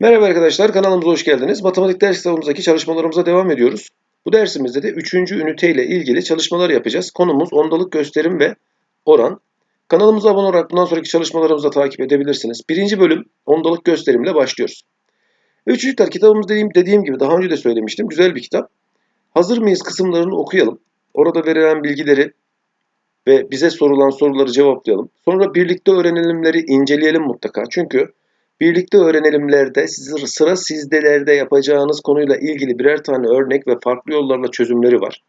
Merhaba arkadaşlar, kanalımıza hoş geldiniz. Matematik ders kitabımızdaki çalışmalarımıza devam ediyoruz. Bu dersimizde de 3. ünite ilgili çalışmalar yapacağız. Konumuz ondalık gösterim ve oran. Kanalımıza abone olarak bundan sonraki çalışmalarımızı takip edebilirsiniz. Birinci bölüm ondalık gösterimle başlıyoruz. Ve çocuklar kitabımız dediğim, dediğim gibi daha önce de söylemiştim. Güzel bir kitap. Hazır mıyız kısımlarını okuyalım. Orada verilen bilgileri ve bize sorulan soruları cevaplayalım. Sonra birlikte öğrenilimleri inceleyelim mutlaka. Çünkü Birlikte öğrenelimlerde sıra sizdelerde yapacağınız konuyla ilgili birer tane örnek ve farklı yollarla çözümleri var.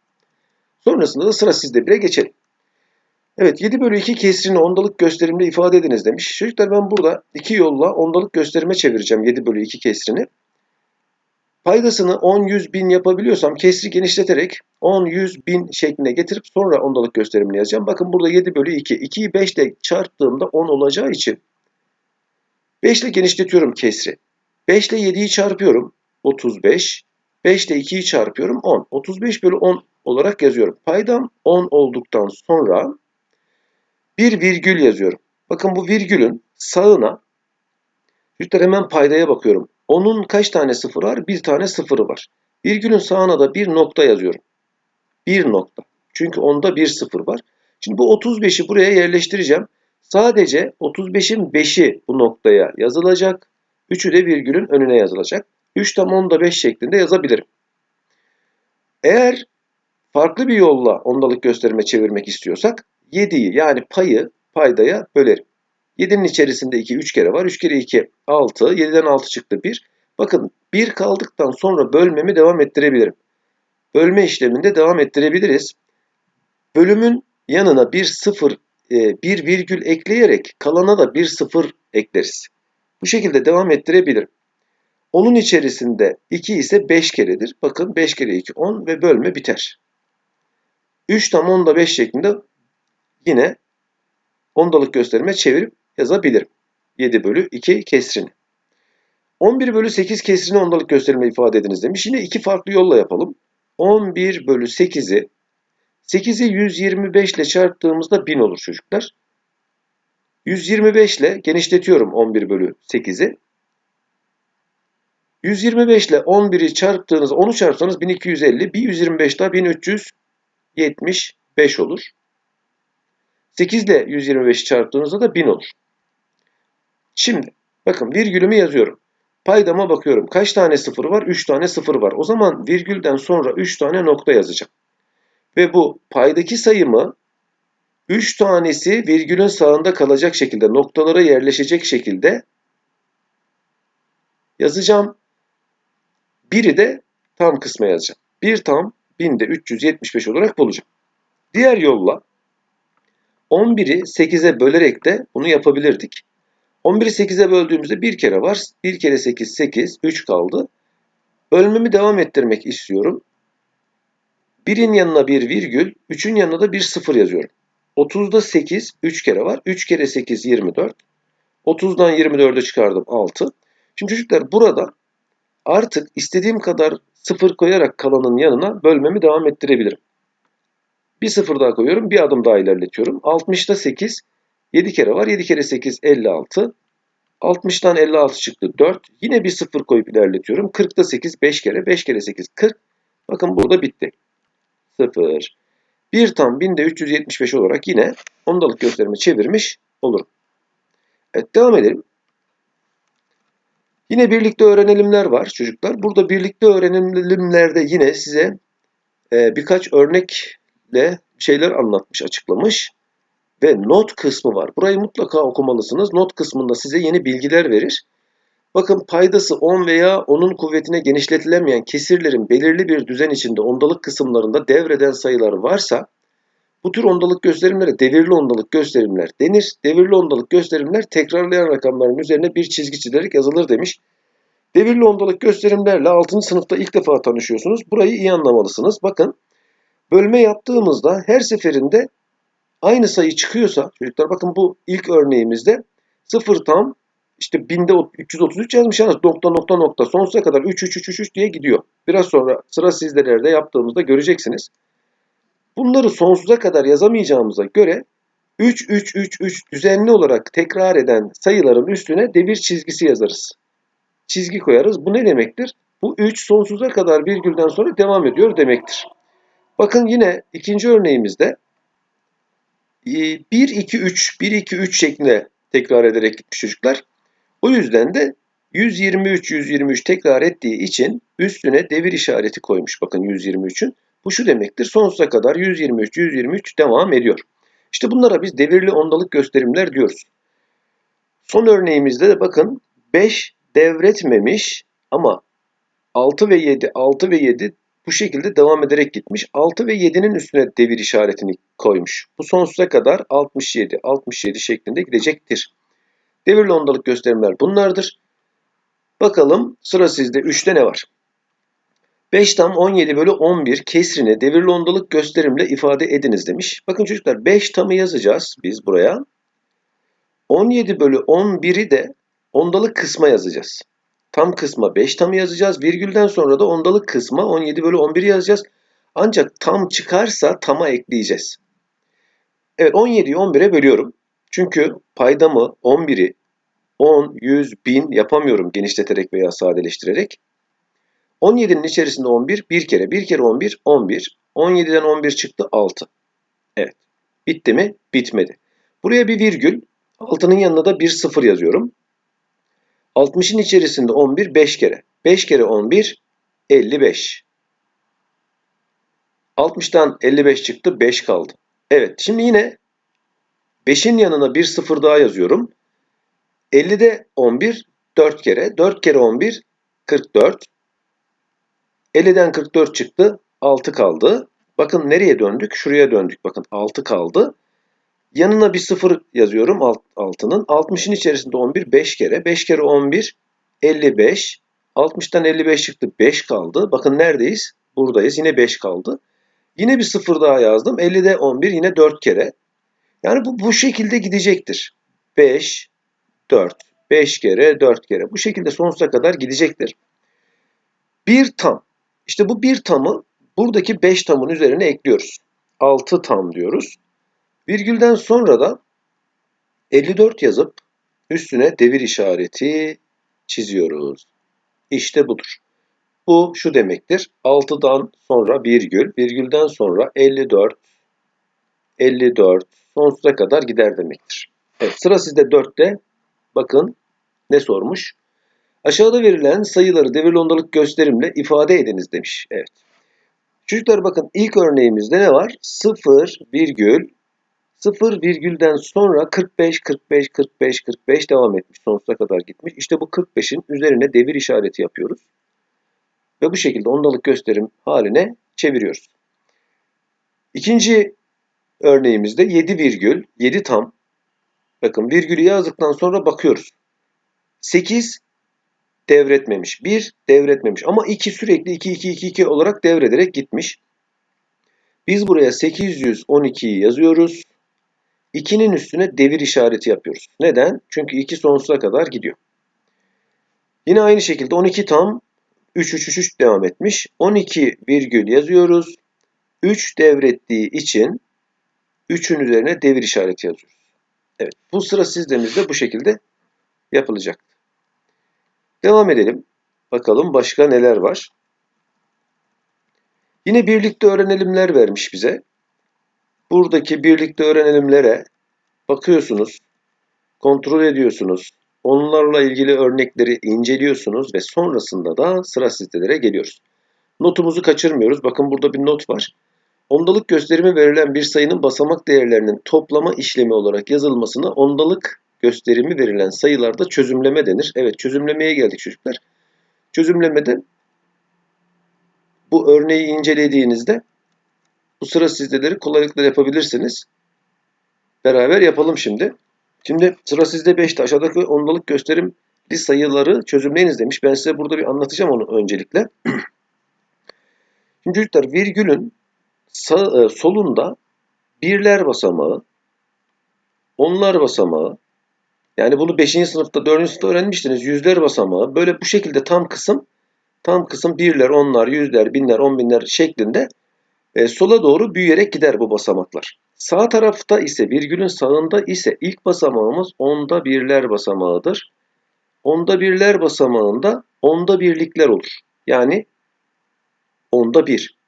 Sonrasında da sıra sizde bire geçelim. Evet 7 bölü 2 kesrini ondalık gösterimle ifade ediniz demiş. Çocuklar ben burada iki yolla ondalık gösterime çevireceğim 7 bölü 2 kesrini. Paydasını 10, 100, 1000 yapabiliyorsam kesri genişleterek 10, 100, 1000 şeklinde getirip sonra ondalık gösterimini yazacağım. Bakın burada 7 bölü 2. 2'yi 5 ile çarptığımda 10 olacağı için 5 ile genişletiyorum kesri. 5 ile 7'yi çarpıyorum. 35. 5 ile 2'yi çarpıyorum. 10. 35 bölü 10 olarak yazıyorum. Paydam 10 olduktan sonra bir virgül yazıyorum. Bakın bu virgülün sağına Çocuklar hemen paydaya bakıyorum. Onun kaç tane sıfır var? Bir tane sıfırı var. Virgülün sağına da bir nokta yazıyorum. Bir nokta. Çünkü onda bir sıfır var. Şimdi bu 35'i buraya yerleştireceğim. Sadece 35'in 5'i bu noktaya yazılacak. 3'ü de virgülün önüne yazılacak. 3 tam 10'da 5 şeklinde yazabilirim. Eğer farklı bir yolla ondalık gösterime çevirmek istiyorsak 7'yi yani payı paydaya bölerim. 7'nin içerisinde 2 3 kere var. 3 kere 2 6. 7'den 6 çıktı 1. Bakın 1 kaldıktan sonra bölmemi devam ettirebilirim. Bölme işleminde devam ettirebiliriz. Bölümün yanına bir sıfır bir virgül ekleyerek kalana da bir sıfır ekleriz. Bu şekilde devam ettirebilirim. Onun içerisinde 2 ise 5 keredir. Bakın 5 kere 2 10 ve bölme biter. 3 tam 10'da 5 şeklinde yine ondalık gösterime çevirip yazabilirim. 7 bölü 2 kesrini. 11 bölü 8 kesrini ondalık gösterime ifade ediniz demiş. Yine iki farklı yolla yapalım. 11 bölü 8'i 8'i 125 ile çarptığımızda 1000 olur çocuklar. 125 ile genişletiyorum 11 bölü 8'i. 125 ile 11'i çarptığınız, onu çarpsanız 1250, bir 125 daha 1375 olur. 8 ile 125'i çarptığınızda da 1000 olur. Şimdi bakın virgülümü yazıyorum. Paydama bakıyorum. Kaç tane sıfır var? 3 tane sıfır var. O zaman virgülden sonra 3 tane nokta yazacağım. Ve bu paydaki sayımı 3 tanesi virgülün sağında kalacak şekilde noktalara yerleşecek şekilde yazacağım. Biri de tam kısma yazacağım. 1 tam 1000'de 375 olarak bulacağım. Diğer yolla 11'i 8'e bölerek de bunu yapabilirdik. 11'i 8'e böldüğümüzde bir kere var. 1 kere 8 8 3 kaldı. Bölmemi devam ettirmek istiyorum. 1'in yanına bir virgül, 3'ün yanına da bir sıfır yazıyorum. 30'da 8 3 kere var. 3 kere 8 24. 30'dan 24'e çıkardım 6. Şimdi çocuklar burada artık istediğim kadar sıfır koyarak kalanın yanına bölmemi devam ettirebilirim. Bir sıfır daha koyuyorum. Bir adım daha ilerletiyorum. 60'da 8 7 kere var. 7 kere 8 56. 60'tan 56 çıktı 4. Yine bir sıfır koyup ilerletiyorum. 40'da 8 5 kere. 5 kere 8 40. Bakın burada bitti. 0. 1 tam 1000'de 375 olarak yine ondalık gösterimi çevirmiş olurum. Evet devam edelim. Yine birlikte öğrenelimler var çocuklar. Burada birlikte öğrenelimlerde yine size e, birkaç örnekle şeyler anlatmış, açıklamış ve not kısmı var. Burayı mutlaka okumalısınız. Not kısmında size yeni bilgiler verir. Bakın paydası 10 veya onun kuvvetine genişletilemeyen kesirlerin belirli bir düzen içinde ondalık kısımlarında devreden sayılar varsa bu tür ondalık gösterimlere devirli ondalık gösterimler denir. Devirli ondalık gösterimler tekrarlayan rakamların üzerine bir çizgi çizerek yazılır demiş. Devirli ondalık gösterimlerle 6. sınıfta ilk defa tanışıyorsunuz. Burayı iyi anlamalısınız. Bakın bölme yaptığımızda her seferinde aynı sayı çıkıyorsa çocuklar bakın bu ilk örneğimizde 0 tam işte binde 333 yazmış yalnız nokta nokta nokta sonsuza kadar 3 3 3 3 3 diye gidiyor. Biraz sonra sıra sizlerde yaptığımızda göreceksiniz. Bunları sonsuza kadar yazamayacağımıza göre 3 3 3 3 düzenli olarak tekrar eden sayıların üstüne devir çizgisi yazarız. çizgi koyarız. Bu ne demektir? Bu 3 sonsuza kadar virgülden sonra devam ediyor demektir. Bakın yine ikinci örneğimizde 1, 2, 3, 1, 2, 3 şeklinde tekrar ederek gitmiş çocuklar. O yüzden de 123, 123 tekrar ettiği için üstüne devir işareti koymuş. Bakın 123'ün. Bu şu demektir. Sonsuza kadar 123, 123 devam ediyor. İşte bunlara biz devirli ondalık gösterimler diyoruz. Son örneğimizde de bakın 5 devretmemiş ama 6 ve 7, 6 ve 7 bu şekilde devam ederek gitmiş. 6 ve 7'nin üstüne devir işaretini koymuş. Bu sonsuza kadar 67, 67 şeklinde gidecektir. Devirli ondalık gösterimler bunlardır. Bakalım sıra sizde 3'te ne var? 5 tam 17 bölü 11 kesrini devirli ondalık gösterimle ifade ediniz demiş. Bakın çocuklar 5 tamı yazacağız biz buraya. 17 bölü 11'i de ondalık kısma yazacağız. Tam kısma 5 tamı yazacağız. Virgülden sonra da ondalık kısma 17 bölü 11'i yazacağız. Ancak tam çıkarsa tama ekleyeceğiz. Evet 17'yi 11'e bölüyorum. Çünkü paydamı 11'i 10, 100, 1000 yapamıyorum genişleterek veya sadeleştirerek. 17'nin içerisinde 11 bir kere. Bir kere 11, 11. 17'den 11 çıktı 6. Evet. Bitti mi? Bitmedi. Buraya bir virgül. Altının yanına da bir sıfır yazıyorum. 60'ın içerisinde 11 5 kere. 5 kere 11 55. 60'tan 55 çıktı 5 kaldı. Evet şimdi yine 5'in yanına bir sıfır daha yazıyorum. 50'de 11 4 kere. 4 kere 11 44. 50'den 44 çıktı. 6 kaldı. Bakın nereye döndük? Şuraya döndük. Bakın 6 kaldı. Yanına bir 0 yazıyorum alt, altının. 60'ın içerisinde 11 5 kere. 5 kere 11 55. 60'tan 55 çıktı. 5 kaldı. Bakın neredeyiz? Buradayız. Yine 5 kaldı. Yine bir 0 daha yazdım. 50'de 11 yine 4 kere. Yani bu bu şekilde gidecektir. 5, 4, 5 kere, 4 kere. Bu şekilde sonsuza kadar gidecektir. Bir tam. İşte bu bir tamı buradaki 5 tamın üzerine ekliyoruz. 6 tam diyoruz. Virgülden sonra da 54 yazıp üstüne devir işareti çiziyoruz. İşte budur. Bu şu demektir. 6'dan sonra virgül, virgülden sonra 54, 54 sonsuza kadar gider demektir. Evet sıra sizde 4'te. Bakın ne sormuş? Aşağıda verilen sayıları devirli ondalık gösterimle ifade ediniz demiş. Evet. Çocuklar bakın ilk örneğimizde ne var? 0 virgül 0 virgülden sonra 45 45 45 45 devam etmiş. Sonsuza kadar gitmiş. İşte bu 45'in üzerine devir işareti yapıyoruz. Ve bu şekilde ondalık gösterim haline çeviriyoruz. İkinci örneğimizde 7 virgül 7 tam. Bakın virgülü yazdıktan sonra bakıyoruz. 8 devretmemiş. 1 devretmemiş. Ama 2 sürekli 2 2 2 2 olarak devrederek gitmiş. Biz buraya 812'yi yazıyoruz. 2'nin üstüne devir işareti yapıyoruz. Neden? Çünkü 2 sonsuza kadar gidiyor. Yine aynı şekilde 12 tam 3 3 3 3 devam etmiş. 12 virgül yazıyoruz. 3 devrettiği için 3'ün üzerine devir işareti yazıyoruz. Evet, bu sıra sizlemizde bu şekilde yapılacak. Devam edelim. Bakalım başka neler var. Yine birlikte öğrenelimler vermiş bize. Buradaki birlikte öğrenelimlere bakıyorsunuz, kontrol ediyorsunuz. Onlarla ilgili örnekleri inceliyorsunuz ve sonrasında da sıra sizdelere geliyoruz. Notumuzu kaçırmıyoruz. Bakın burada bir not var. Ondalık gösterimi verilen bir sayının basamak değerlerinin toplama işlemi olarak yazılmasına ondalık gösterimi verilen sayılarda çözümleme denir. Evet çözümlemeye geldik çocuklar. Çözümlemede bu örneği incelediğinizde bu sıra sizdeleri kolaylıkla yapabilirsiniz. Beraber yapalım şimdi. Şimdi sıra sizde 5'te aşağıdaki ondalık gösterimli sayıları çözümleyiniz demiş. Ben size burada bir anlatacağım onu öncelikle. Şimdi çocuklar virgülün sağ, e, solunda birler basamağı, onlar basamağı, yani bunu 5. sınıfta, 4. sınıfta öğrenmiştiniz. Yüzler basamağı. Böyle bu şekilde tam kısım, tam kısım birler, onlar, yüzler, binler, on binler şeklinde e, sola doğru büyüyerek gider bu basamaklar. Sağ tarafta ise virgülün sağında ise ilk basamağımız onda birler basamağıdır. onda birler basamağında onda birlikler olur. Yani onda bir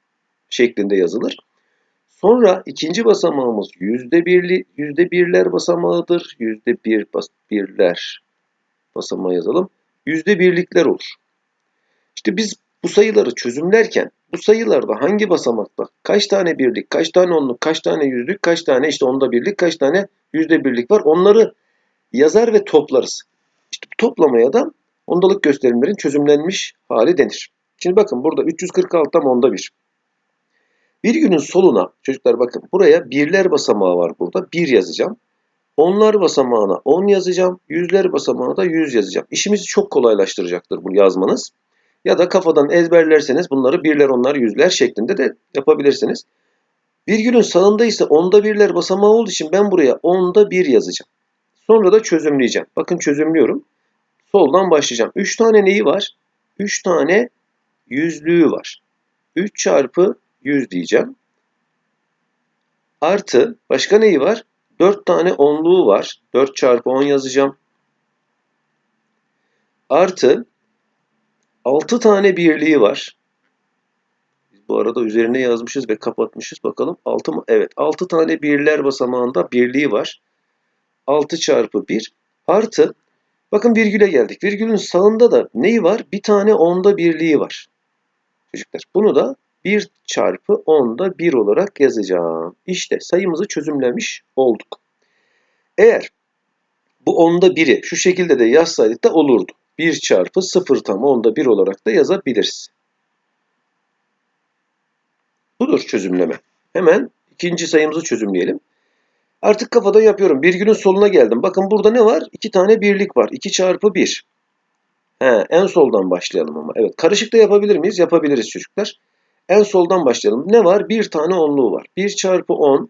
şeklinde yazılır. Sonra ikinci basamağımız yüzde birli, yüzde birler basamağıdır. Yüzde bir bas, birler basamağı yazalım. Yüzde birlikler olur. İşte biz bu sayıları çözümlerken bu sayılarda hangi basamakta kaç tane birlik, kaç tane onluk, kaç tane yüzlük, kaç tane işte onda birlik, kaç tane yüzde birlik var onları yazar ve toplarız. İşte toplamaya da ondalık gösterimlerin çözümlenmiş hali denir. Şimdi bakın burada 346'dan onda bir. Virgülün soluna çocuklar bakın buraya birler basamağı var burada. 1 yazacağım. Onlar basamağına 10 yazacağım. Yüzler basamağına da 100 yazacağım. İşimizi çok kolaylaştıracaktır bunu yazmanız. Ya da kafadan ezberlerseniz bunları birler, onlar, yüzler şeklinde de yapabilirsiniz. Virgülün sağında ise onda birler basamağı olduğu için ben buraya onda bir yazacağım. Sonra da çözümleyeceğim. Bakın çözümlüyorum. Soldan başlayacağım. 3 tane neyi var? 3 tane yüzlüğü var. 3 çarpı 100 diyeceğim. Artı başka neyi var? 4 tane onluğu var. 4 çarpı 10 yazacağım. Artı 6 tane birliği var. Bu arada üzerine yazmışız ve kapatmışız. Bakalım 6 mı? Evet. 6 tane birler basamağında birliği var. 6 çarpı 1 artı bakın virgüle geldik. Virgülün sağında da neyi var? Bir tane onda birliği var. Çocuklar bunu da 1 çarpı 10'da 1 olarak yazacağım. İşte sayımızı çözümlemiş olduk. Eğer bu 10'da 1'i şu şekilde de yazsaydık da olurdu. 1 çarpı 0 tam 10'da 1 olarak da yazabiliriz. Budur çözümleme. Hemen ikinci sayımızı çözümleyelim. Artık kafadan yapıyorum. Virgülün soluna geldim. Bakın burada ne var? 2 tane birlik var. 2 çarpı 1. He, en soldan başlayalım ama. Evet karışık da yapabilir miyiz? Yapabiliriz çocuklar. En soldan başlayalım. Ne var? Bir tane onluğu var. 1 çarpı 10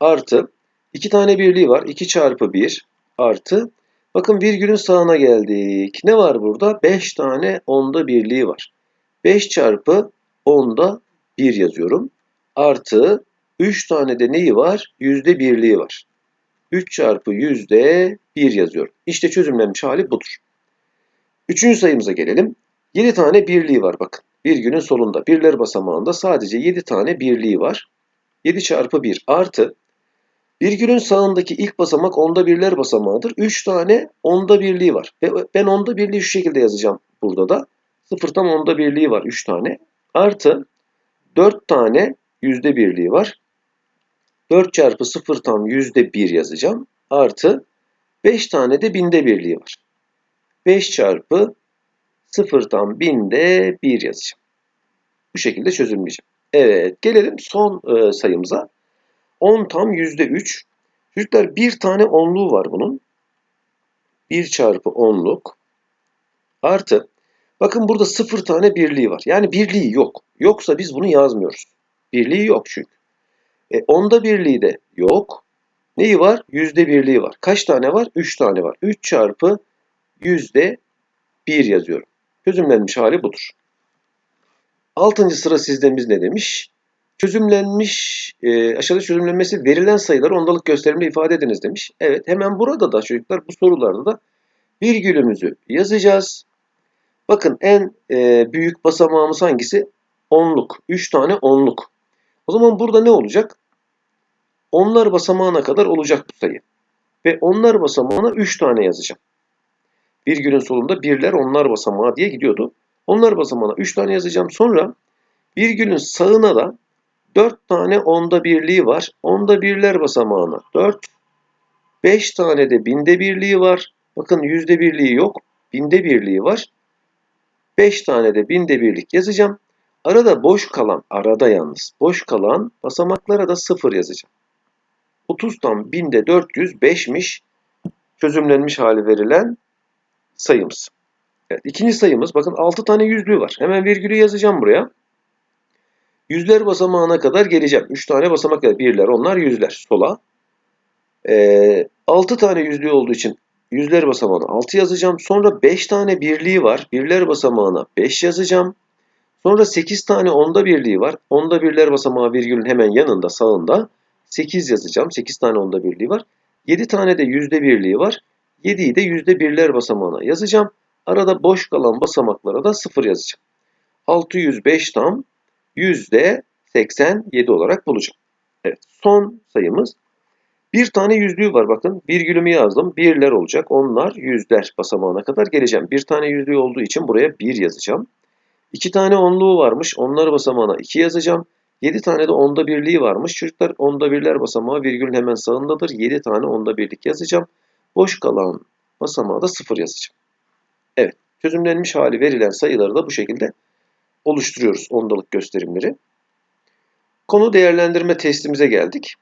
artı 2 tane birliği var. 2 çarpı 1 artı bakın virgülün sağına geldik. Ne var burada? 5 tane onda birliği var. 5 çarpı 10'da 1 yazıyorum. Artı 3 tane de neyi var? Yüzde birliği var. 3 çarpı yüzde 1 yazıyorum. İşte çözümlenmiş hali budur. Üçüncü sayımıza gelelim. 7 tane birliği var bakın. Virgülün solunda birler basamağında sadece 7 tane birliği var. 7 çarpı 1 artı virgülün sağındaki ilk basamak onda birler basamağıdır. 3 tane onda birliği var. Ben onda birliği şu şekilde yazacağım burada da. 0 tam onda birliği var 3 tane. Artı 4 tane yüzde birliği var. 4 çarpı 0 tam yüzde 1 yazacağım. Artı 5 tane de binde birliği var. 5 çarpı 0 tam binde 1 yazacağım. Bu şekilde çözümleyeceğim. Evet gelelim son e, sayımıza. 10 tam yüzde 3. Çocuklar bir tane onluğu var bunun. 1 çarpı onluk artı bakın burada 0 tane birliği var. Yani birliği yok. Yoksa biz bunu yazmıyoruz. Birliği yok çünkü. E, onda birliği de yok. Neyi var? Yüzde birliği var. Kaç tane var? 3 tane var. 3 çarpı yüzde 1 yazıyorum. Çözümlenmiş hali budur. Altıncı sıra sizden biz ne demiş? Çözümlenmiş, e, aşağıda çözümlenmesi verilen sayıları ondalık gösterimle ifade ediniz demiş. Evet hemen burada da çocuklar bu sorularda da virgülümüzü yazacağız. Bakın en e, büyük basamağımız hangisi? Onluk. 3 tane onluk. O zaman burada ne olacak? Onlar basamağına kadar olacak bu sayı. Ve onlar basamağına 3 tane yazacağım. Virgülün solunda birler onlar basamağı diye gidiyordu. Onlar basamağına 3 tane yazacağım. Sonra virgülün sağına da 4 tane onda birliği var. Onda birler basamağına 4. 5 tane de binde birliği var. Bakın yüzde birliği yok. Binde birliği var. 5 tane de binde birlik yazacağım. Arada boş kalan, arada yalnız boş kalan basamaklara da 0 yazacağım. 30'dan 1000'de 405'miş çözümlenmiş hali verilen sayımız. Evet, ikinci sayımız bakın 6 tane yüzlüğü var. Hemen virgülü yazacağım buraya. Yüzler basamağına kadar geleceğim. 3 tane basamak var. Birler, onlar yüzler. Sola. Ee, 6 tane yüzlüğü olduğu için yüzler basamağına 6 yazacağım. Sonra 5 tane birliği var. Birler basamağına 5 yazacağım. Sonra 8 tane onda birliği var. Onda birler basamağı virgülün hemen yanında sağında 8 yazacağım. 8 tane onda birliği var. 7 tane de yüzde birliği var. 7'yi de yüzde birler basamağına yazacağım. Arada boş kalan basamaklara da 0 yazacağım. 605 tam yüzde 87 olarak bulacağım. Evet son sayımız bir tane yüzlüğü var bakın. Virgülümü yazdım. Birler olacak. Onlar yüzler basamağına kadar geleceğim. Bir tane yüzlüğü olduğu için buraya 1 yazacağım. İki tane onluğu varmış. Onlar basamağına 2 yazacağım. 7 tane de onda birliği varmış. Çocuklar onda birler basamağı virgülün hemen sağındadır. 7 tane onda birlik yazacağım. Boş kalan basamağa da 0 yazacağım. Evet. Çözümlenmiş hali verilen sayıları da bu şekilde oluşturuyoruz ondalık gösterimleri. Konu değerlendirme testimize geldik.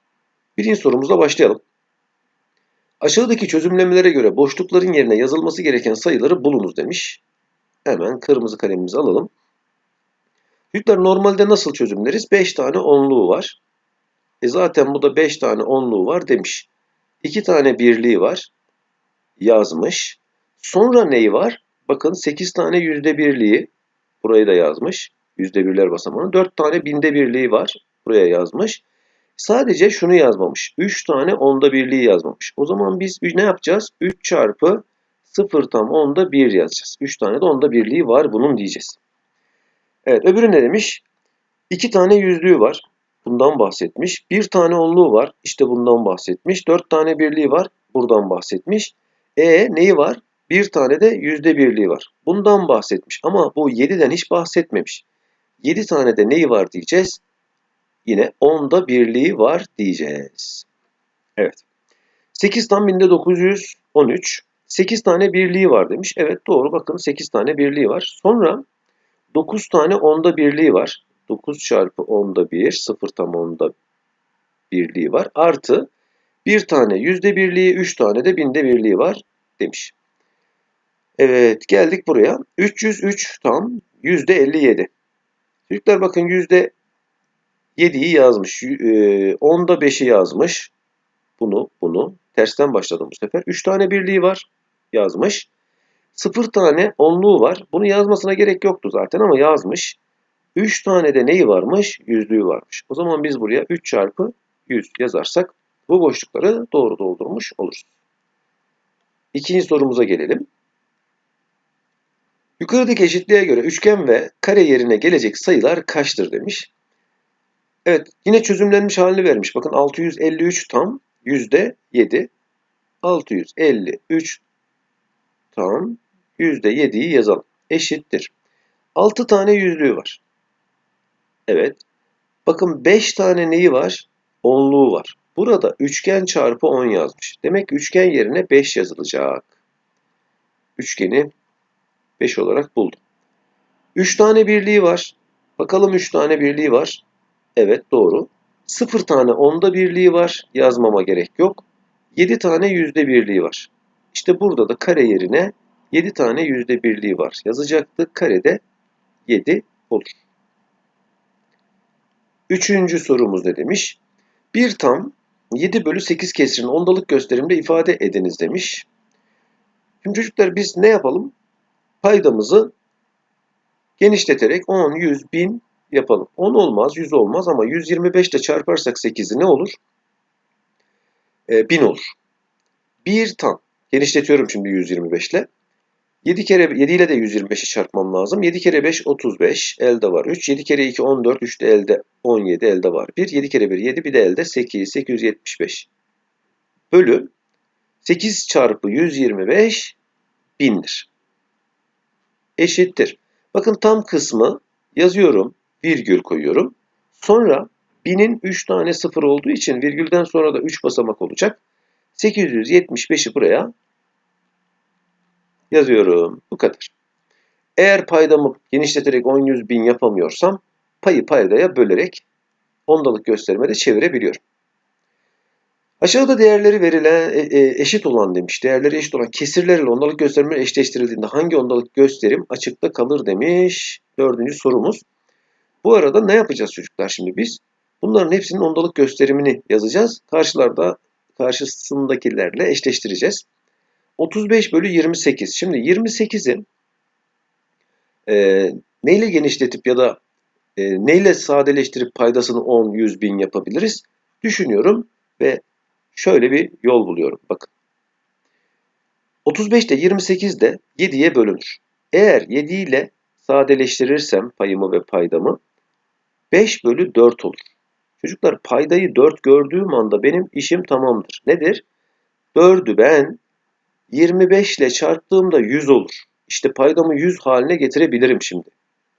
Birinci sorumuzla başlayalım. Aşağıdaki çözümlemelere göre boşlukların yerine yazılması gereken sayıları bulunuz demiş. Hemen kırmızı kalemimizi alalım. Çocuklar normalde nasıl çözümleriz? 5 tane onluğu var. E zaten bu da 5 tane onluğu var demiş. 2 tane birliği var. Yazmış. Sonra neyi var? Bakın 8 tane yüzde birliği. Burayı da yazmış. Yüzde birler basamağını. 4 tane binde birliği var. Buraya yazmış. Sadece şunu yazmamış. 3 tane onda birliği yazmamış. O zaman biz ne yapacağız? 3 çarpı 0 tam onda 1 yazacağız. 3 tane de onda birliği var bunun diyeceğiz. Evet öbürü ne demiş? 2 tane yüzlüğü var. Bundan bahsetmiş. 1 tane onluğu var. İşte bundan bahsetmiş. 4 tane birliği var. Buradan bahsetmiş. E neyi var? Bir tane de yüzde birliği var. Bundan bahsetmiş. Ama bu 7'den hiç bahsetmemiş. 7 tane de neyi var diyeceğiz? Yine onda birliği var diyeceğiz. Evet. 8 tam 1913. 8 tane birliği var demiş. Evet doğru bakın 8 tane birliği var. Sonra 9 tane onda birliği var. 9 çarpı onda 1 0 tam onda birliği var. Artı bir tane yüzde birliği 3 tane de binde birliği var demiş. Evet geldik buraya. 303 tam yüzde 57. Çocuklar bakın yüzde 7'yi yazmış. E, onda 5'i yazmış. Bunu, bunu. Tersten başladım bu sefer. 3 tane birliği var. Yazmış. 0 tane onluğu var. Bunu yazmasına gerek yoktu zaten ama yazmış. 3 tane de neyi varmış? Yüzlüğü varmış. O zaman biz buraya 3 çarpı 100 yazarsak bu boşlukları doğru doldurmuş oluruz. İkinci sorumuza gelelim. Yukarıdaki eşitliğe göre üçgen ve kare yerine gelecek sayılar kaçtır demiş. Evet yine çözümlenmiş halini vermiş. Bakın 653 tam yüzde 7. 653 tam yüzde 7'yi yazalım. Eşittir. 6 tane yüzlüğü var. Evet. Bakın 5 tane neyi var? Onluğu var. Burada üçgen çarpı 10 yazmış. Demek ki üçgen yerine 5 yazılacak. Üçgeni 5 olarak buldum. 3 tane birliği var. Bakalım 3 tane birliği var. Evet doğru. 0 tane onda birliği var. Yazmama gerek yok. 7 tane yüzde birliği var. İşte burada da kare yerine 7 tane yüzde birliği var. Yazacaktı. Karede 7 olur. Üçüncü sorumuz ne demiş? 1 tam 7 bölü 8 kesirini ondalık gösterimde ifade ediniz demiş. Şimdi çocuklar biz ne yapalım? Paydamızı genişleterek 10, 100, 1000 yapalım. 10 olmaz, 100 olmaz ama 125 ile çarparsak 8'i ne olur? E, 1000 olur. 1 tam. Genişletiyorum şimdi 125 ile. 7 kere 7 ile de 125'i çarpmam lazım. 7 kere 5 35. Elde var 3. 7 kere 2 14. 3 de elde 17. Elde var 1. 7 kere 1 7. Bir de elde 8. 875. Bölü 8 çarpı 125 bindir. Eşittir. Bakın tam kısmı yazıyorum. Virgül koyuyorum. Sonra binin 3 tane sıfır olduğu için virgülden sonra da 3 basamak olacak. 875'i buraya yazıyorum. Bu kadar. Eğer paydamı genişleterek 10 100 bin yapamıyorsam payı paydaya bölerek ondalık gösterime de çevirebiliyorum. Aşağıda değerleri verilen e, e, eşit olan demiş. Değerleri eşit olan kesirlerle ondalık gösterme eşleştirildiğinde hangi ondalık gösterim açıkta kalır demiş. Dördüncü sorumuz. Bu arada ne yapacağız çocuklar şimdi biz? Bunların hepsinin ondalık gösterimini yazacağız. Karşılarda karşısındakilerle eşleştireceğiz. 35 bölü 28. Şimdi 28'i e, neyle genişletip ya da e, neyle sadeleştirip paydasını 10, 100 bin yapabiliriz? Düşünüyorum ve şöyle bir yol buluyorum. Bakın. 35 de 28 de 7'ye bölünür. Eğer 7 ile sadeleştirirsem payımı ve paydamı 5 bölü 4 olur. Çocuklar paydayı 4 gördüğüm anda benim işim tamamdır. Nedir? 4'ü ben 25 ile çarptığımda 100 olur. İşte paydamı 100 haline getirebilirim şimdi.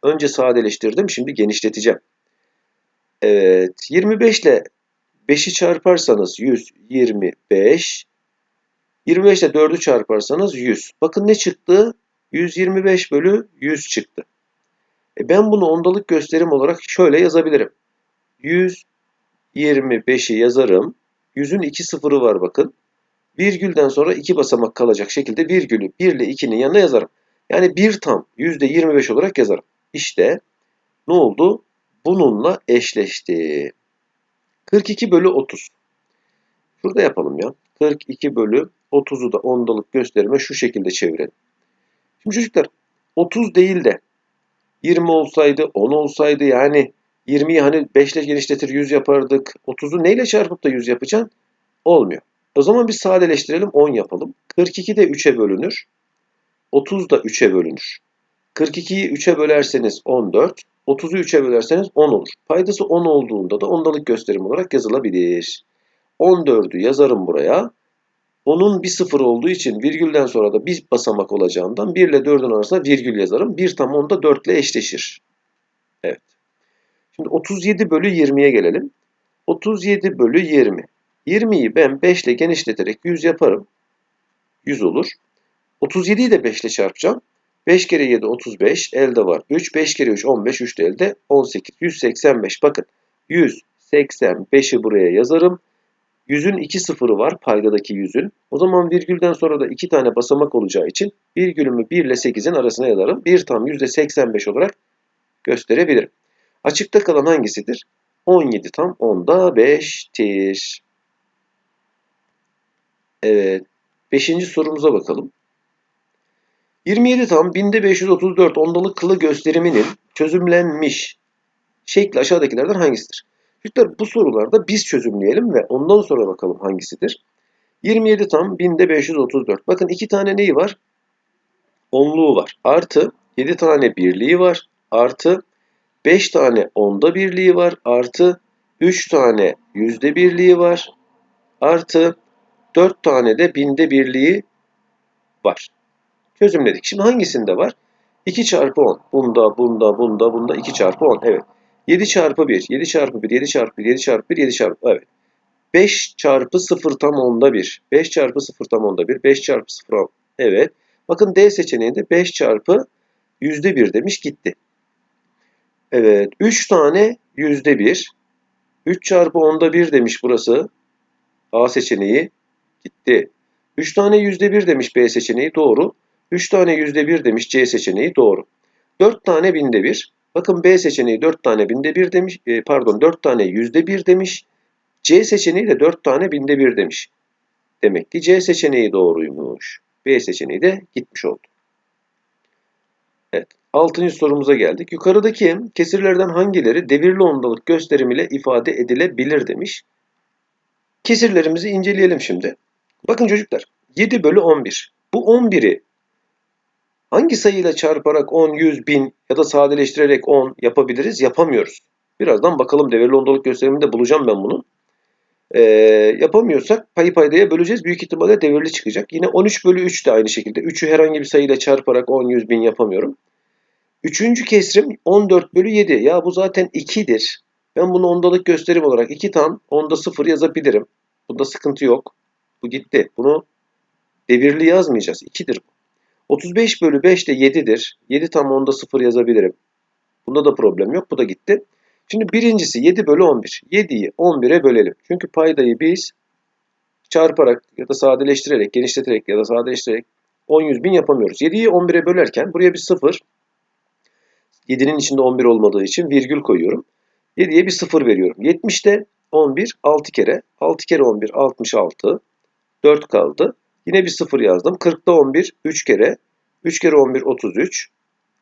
Önce sadeleştirdim, şimdi genişleteceğim. Evet, 25 ile 5'i çarparsanız 125. 25 ile 4'ü çarparsanız 100. Bakın ne çıktı? 125 bölü 100 çıktı. E ben bunu ondalık gösterim olarak şöyle yazabilirim. 125'i yazarım. 100'ün iki sıfırı var bakın. Virgülden sonra iki basamak kalacak şekilde virgülü 1 ile 2'nin yanına yazarım. Yani 1 tam %25 olarak yazarım. İşte ne oldu? Bununla eşleşti. 42 bölü 30. Şurada yapalım ya. 42 bölü 30'u da ondalık gösterime şu şekilde çevirelim. Şimdi çocuklar 30 değil de 20 olsaydı 10 olsaydı yani 20'yi hani 5 ile genişletir 100 yapardık. 30'u neyle çarpıp da 100 yapacaksın? Olmuyor. O zaman biz sadeleştirelim 10 yapalım. 42 de 3'e bölünür. 30 da 3'e bölünür. 42'yi 3'e bölerseniz 14. 30'u 3'e bölerseniz 10 olur. Paydası 10 olduğunda da ondalık gösterim olarak yazılabilir. 14'ü yazarım buraya. Onun bir sıfır olduğu için virgülden sonra da bir basamak olacağından 1 ile 4'ün arasında virgül yazarım. 1 tam onda 4 ile eşleşir. Evet. Şimdi 37 bölü 20'ye gelelim. 37 bölü 20. 20'yi ben 5 ile genişleterek 100 yaparım. 100 olur. 37'yi de 5 ile çarpacağım. 5 kere 7 35 elde var. 3 5 kere 3 15 3 de elde 18 185 bakın 185'i buraya yazarım. 100'ün 2 sıfırı var paydadaki 100'ün. O zaman virgülden sonra da 2 tane basamak olacağı için virgülümü 1 ile 8'in arasına yazarım. 1 tam %85 olarak gösterebilirim. Açıkta kalan hangisidir? 17 tam onda 5'tir. Evet. Beşinci sorumuza bakalım. 27 tam binde 534 ondalık kılı gösteriminin çözümlenmiş şekli aşağıdakilerden hangisidir? Çocuklar bu sorularda biz çözümleyelim ve ondan sonra bakalım hangisidir. 27 tam binde 534. Bakın iki tane neyi var? Onluğu var. Artı 7 tane birliği var. Artı 5 tane onda birliği var. Artı 3 tane yüzde birliği var. Artı 4 tane de binde birliği var. Çözümledik. Şimdi hangisinde var? 2 çarpı 10. Bunda, bunda, bunda, bunda 2 çarpı 10. Evet. 7 çarpı 1, 7 çarpı 1, 7 çarpı 1, 7 çarpı 1, 7 çarpı Evet. 5 çarpı 0 tam onda 1. 5 çarpı 0 tam onda 1. 5 çarpı 0 tam. Evet. Bakın D seçeneğinde 5 çarpı yüzde 1 demiş gitti. Evet. 3 tane yüzde 1. 3 çarpı onda 1 demiş burası. A seçeneği gitti. 3 tane yüzde 1 demiş B seçeneği doğru. 3 tane yüzde 1 demiş C seçeneği doğru. 4 tane binde 1. Bakın B seçeneği 4 tane binde 1 demiş. E, pardon 4 tane yüzde 1 demiş. C seçeneği de 4 tane binde 1 demiş. Demek ki C seçeneği doğruymuş. B seçeneği de gitmiş oldu. Evet. Altıncı sorumuza geldik. Yukarıdaki kesirlerden hangileri devirli ondalık gösterim ile ifade edilebilir demiş. Kesirlerimizi inceleyelim şimdi. Bakın çocuklar 7 bölü 11. Bu 11'i hangi sayıyla çarparak 10, 100, 1000 ya da sadeleştirerek 10 yapabiliriz? Yapamıyoruz. Birazdan bakalım devirli ondalık gösteriminde bulacağım ben bunu. Ee, yapamıyorsak payı paydaya böleceğiz. Büyük ihtimalle devirli çıkacak. Yine 13 bölü 3 de aynı şekilde. 3'ü herhangi bir sayıyla çarparak 10, 100, 1000 yapamıyorum. Üçüncü kesrim 14 bölü 7. Ya bu zaten 2'dir. Ben bunu ondalık gösterim olarak 2 tam onda 0 yazabilirim. Bunda sıkıntı yok. Bu gitti. Bunu devirli yazmayacağız. 2'dir bu. 35 bölü 5 de 7'dir. 7 tam onda 0 yazabilirim. Bunda da problem yok. Bu da gitti. Şimdi birincisi 7 bölü 11. 7'yi 11'e bölelim. Çünkü paydayı biz çarparak ya da sadeleştirerek, genişleterek ya da sadeleştirerek 10 100 bin yapamıyoruz. 7'yi 11'e bölerken buraya bir 0 7'nin içinde 11 olmadığı için virgül koyuyorum. 7'ye bir 0 veriyorum. 70'te 11 6 kere. 6 kere 11 66. 4 kaldı. Yine bir 0 yazdım. 40'ta 11 3 kere. 3 kere 11 33.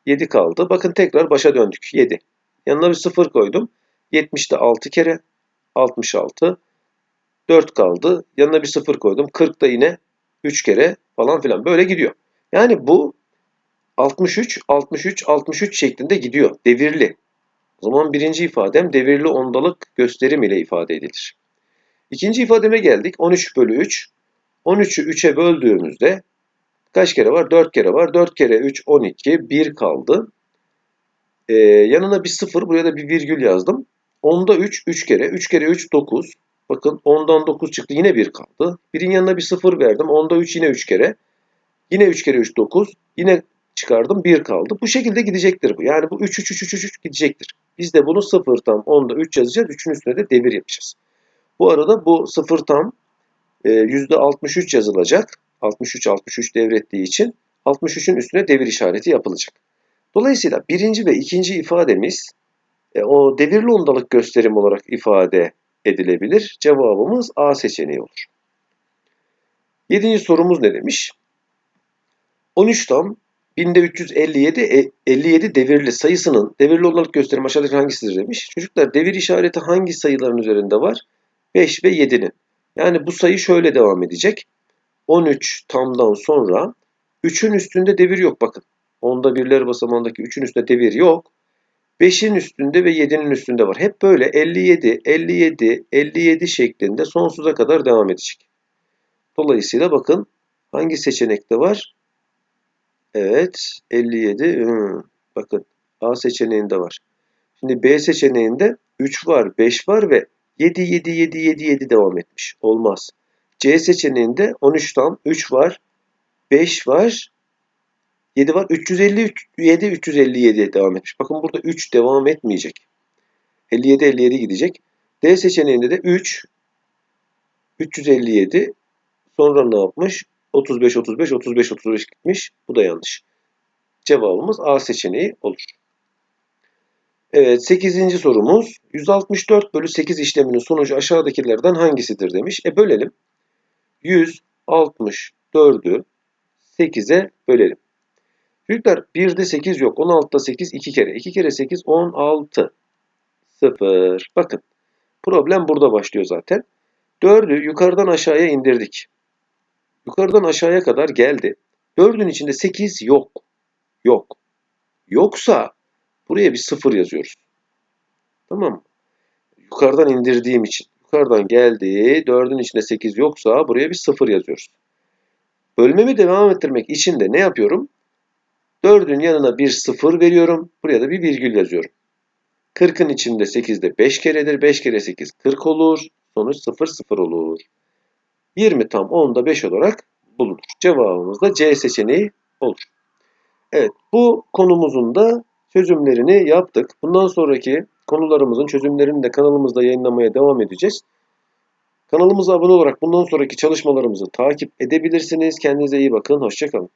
7 kaldı. Bakın tekrar başa döndük. 7. Yanına bir 0 koydum. 70'te 6 kere. 66. 4 kaldı. Yanına bir 0 koydum. 40'da yine 3 kere falan filan böyle gidiyor. Yani bu 63, 63, 63 şeklinde gidiyor. Devirli. O zaman birinci ifadem devirli ondalık gösterim ile ifade edilir. İkinci ifademe geldik. 13 bölü 3. 13'ü 3'e böldüğümüzde kaç kere var? 4 kere var. 4 kere 3, 12. 1 kaldı. Ee, yanına bir 0, buraya da bir virgül yazdım. 10'da 3, 3 kere. 3 kere 3, 9. Bakın 10'dan 9 çıktı. Yine 1 kaldı. Birin yanına bir 0 verdim. 10'da 3 yine 3 kere. Yine 3 kere 3, 9. Yine çıkardım 1 kaldı. Bu şekilde gidecektir bu. Yani bu 3 3 3 3 3 gidecektir. Biz de bunu 0 tam 10'da 3 yazacağız. 3'ün üstüne de devir yapacağız. Bu arada bu 0 tam %63 yazılacak. 63 63 devrettiği için 63'ün üstüne devir işareti yapılacak. Dolayısıyla birinci ve ikinci ifademiz e, o devirli ondalık gösterim olarak ifade edilebilir. Cevabımız A seçeneği olur. Yedinci sorumuz ne demiş? 13 tam 1357 57 e, devirli sayısının devirli olarak gösterim aşağıdaki hangisidir demiş. Çocuklar devir işareti hangi sayıların üzerinde var? 5 ve 7'nin. Yani bu sayı şöyle devam edecek. 13 tamdan sonra 3'ün üstünde devir yok bakın. Onda birler basamağındaki 3'ün üstünde devir yok. 5'in üstünde ve 7'nin üstünde var. Hep böyle 57, 57, 57 şeklinde sonsuza kadar devam edecek. Dolayısıyla bakın hangi seçenekte var? Evet 57. Hmm, bakın A seçeneğinde var. Şimdi B seçeneğinde 3 var, 5 var ve 7, 7, 7, 7, 7 devam etmiş. Olmaz. C seçeneğinde 13 tam 3 var, 5 var, 7 var. 357, 357 devam etmiş. Bakın burada 3 devam etmeyecek. 57, 57 gidecek. D seçeneğinde de 3, 357 sonra ne yapmış? 35, 35, 35, 35 gitmiş. Bu da yanlış. Cevabımız A seçeneği olur. Evet 8. sorumuz 164 bölü 8 işleminin sonucu aşağıdakilerden hangisidir demiş. E bölelim. 164'ü 8'e bölelim. Çocuklar 1'de 8 yok. 16'da 8 2 kere. 2 kere 8 16. 0. Bakın problem burada başlıyor zaten. 4'ü yukarıdan aşağıya indirdik. Yukarıdan aşağıya kadar geldi. 4'ün içinde 8 yok. Yok. Yoksa buraya bir 0 yazıyoruz. Tamam mı? Yukarıdan indirdiğim için. Yukarıdan geldi. 4'ün içinde 8 yoksa buraya bir 0 yazıyoruz. Bölmemi devam ettirmek için de ne yapıyorum? 4'ün yanına bir 0 veriyorum. Buraya da bir virgül yazıyorum. 40'ın içinde 8 de 5 keredir. 5 kere 8 40 olur. Sonuç 0 0 olur. 20 tam 10'da 5 olarak bulunur. Cevabımız da C seçeneği olur. Evet bu konumuzun da çözümlerini yaptık. Bundan sonraki konularımızın çözümlerini de kanalımızda yayınlamaya devam edeceğiz. Kanalımıza abone olarak bundan sonraki çalışmalarımızı takip edebilirsiniz. Kendinize iyi bakın. Hoşçakalın.